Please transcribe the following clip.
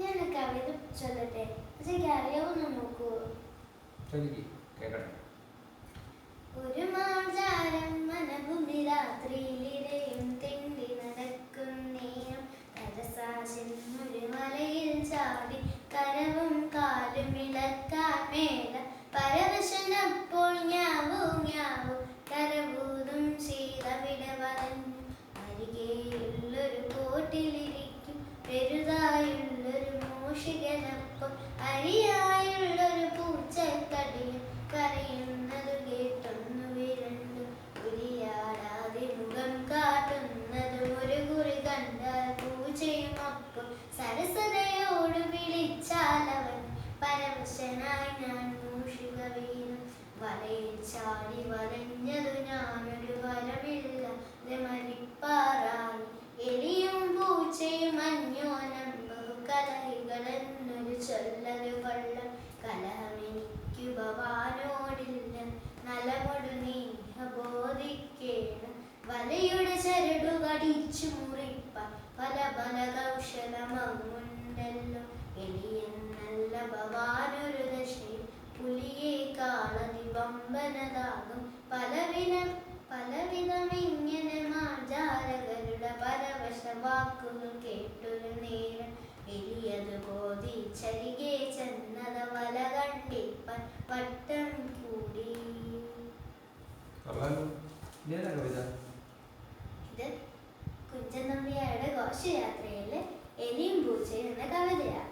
ഞാൻ കവിത ചൊല്ലട്ടെ? അറിയാവുന്ന നോക്കൂ ഒരു മാർജാരം മനഭൂമി രാത്രിയിലിരയും തിണ്ടി നടക്കുന്നേരം ഒരു മലയിൽ ചാടി കരവും കാലും ഇളക്കാൻ മേല പരവശനപ്പോൾ പെരുതായുള്ളൊരു മൂഷികനൊപ്പം അരിയായുള്ളൊരു ചൊല്ലത് കൊള്ളം കലഹമെനിക്കു ഭവാനോടില്ല നലമൊടു നീഹ ബോധിക്കേണം. വലയുടെ ചരടു മുറിപ്പാൻ പല പല കൗശലമങ്ങുണ്ടല്ലോ. എലിയെന്നല്ല ഭവാനൊരു ദശയിൽ പുലിയെ കാളതി വമ്പനതാകും പലവിധ പലവിധമിങ്ങനെ മാചാരകരുടെ പരവശ വാക്കുകൾ കേട്ടൊരു നേരം പട്ടം കൂടി കുഞ്ചൻ നമ്പ്യാരുടെ ഘോഷയാത്രയിലെ എലിയും പൂച്ചയും എന്ന കവിതയാണ്